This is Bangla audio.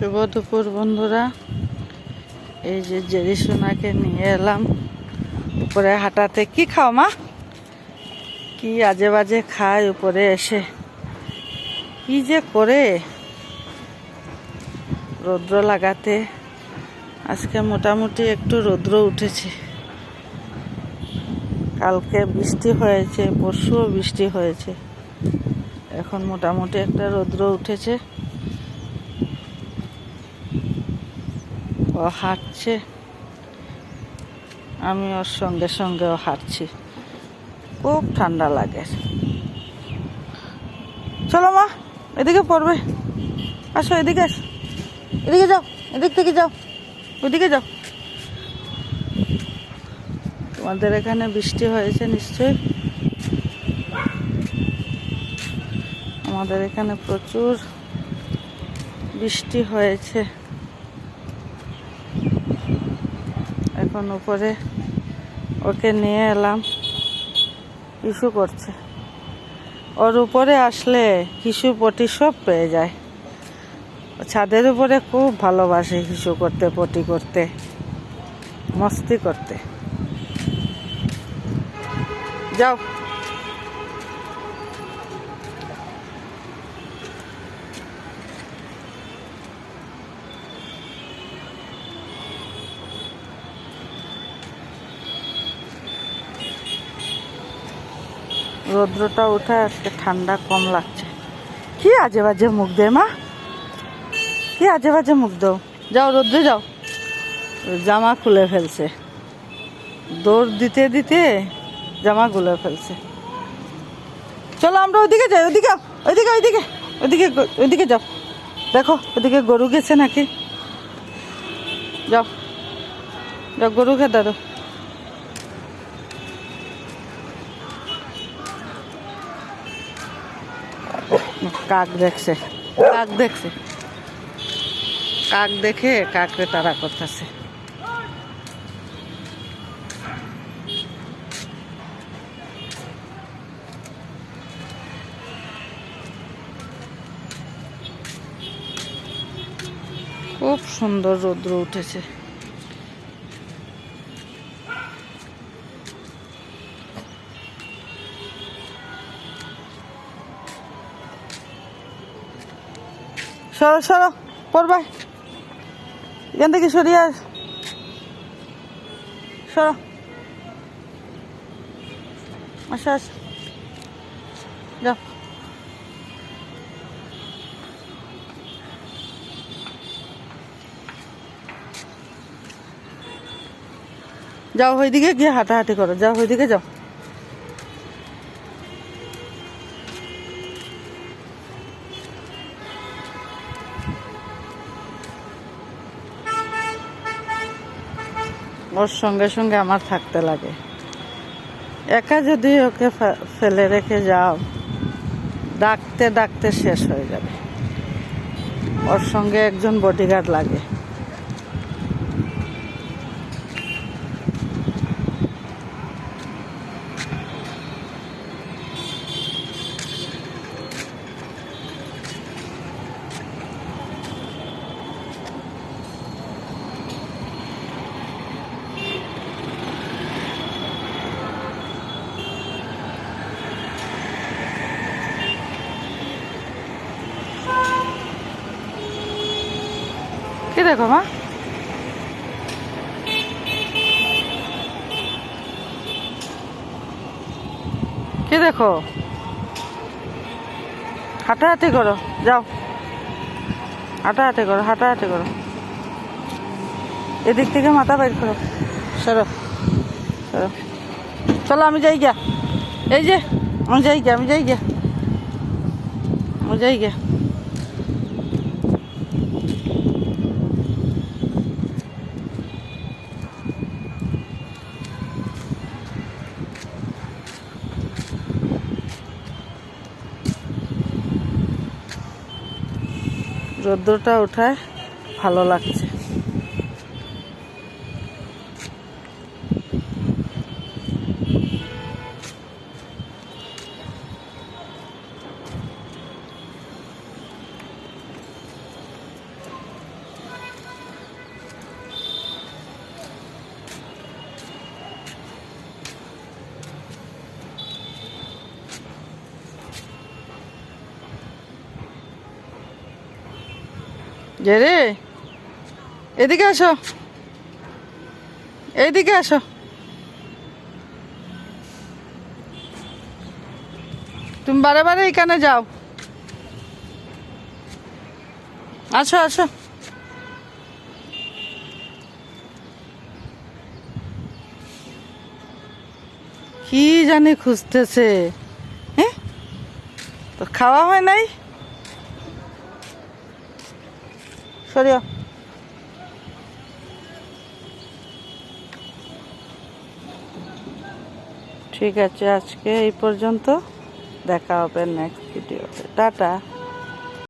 শুভ দুপুর, বন্ধুরা। এই যে জেরিসোনাকে নিয়ে এলাম। উপরে হাঁটাতে। কি খাও মা? কি আজে বাজে খায় উপরে এসে? কি যে করে? রৌদ্র লাগাতে। আজকে মোটামুটি একটু রৌদ্র উঠেছে। কালকে বৃষ্টি হয়েছে, পরশুও বৃষ্টি হয়েছে। এখন মোটামুটি একটা রৌদ্র উঠেছে। ও হাঁটছে। আমি ওর সঙ্গে সঙ্গেও হাঁটছি। খুব ঠান্ডা লাগে। চলো মা এদিকে পড়বে। আসো এদিকে আসো। এদিকে যাও এদিক থেকে যাও। ওদিকে যাও। তোমাদের এখানে বৃষ্টি হয়েছে নিশ্চয়ই? আমাদের এখানে প্রচুর বৃষ্টি হয়েছে। এখন উপরে ওকে নিয়ে এলাম। ইস্যু করছে। ওর উপরে আসলে হিসু পটি সব পেয়ে যায়। ছাদের উপরে খুব ভালোবাসে হিসু করতে, পটি করতে, মস্তি করতে। যাও। রৌদ্রটা উঠে আজকে ঠান্ডা কম লাগছে। কি আজে বাজে মুখ দে, মা? কি আজে বাজে মুখ দাও যাও রোদ্রে যাও। জামা খুলে ফেলছে। দৌড় দিতে দিতে জামা গুলে ফেলছে। চলো আমরা ওইদিকে যাই, ওইদিকে ওইদিকে ওইদিকে ওইদিকে ওইদিকে যাও। দেখো, ওইদিকে গরু গেছে নাকি? যাও। যাও, গরু খেতে দাও কাক দেখছে। কাক দেখছে। কাক দেখে কাকরে তারা করতেছে। খুব সুন্দর রৌদ্র উঠেছে। সরো সরো পড়বাই এখান থেকে সরিয়ে আস সরো। আসো, আস। যাও। যাও ওইদিকে গিয়ে হাঁটাহাঁটি করো। যাও ওইদিকে যাও। ওর সঙ্গে সঙ্গে আমার থাকতে লাগে। একা যদি ওকে ফেলে রেখে যাও, ডাকতে ডাকতে শেষ হয়ে যাবে। ওর সঙ্গে একজন বডিগার্ড লাগে। দেখো, মা। কি দেখো? হাঁটাহাঁটি করো, যাও। হাঁটাহাঁটি করো হাঁটাহাঁটি করো। এদিক থেকে মাথা বাইর করো। সরো সরো। চলো, আমি যাই গিয়া। এই যে, আমি যাই গিয়া, আমি যাই গিয়া। আমি যাই গিয়া। রৌদ্রটা ওঠায় ভালো লাগছে। যে রে এদিকে আসো। এইদিকে আসো। তুমি বারে বারে এখানে যাও। আসো আসো। কি জানি খুঁজতেছে হ্যাঁ? তো খাওয়া হয় নাই? সরিয়া ঠিক আছে আজকে এই পর্যন্ত। দেখা হবে নেক্সট ভিডিওতে টাটা।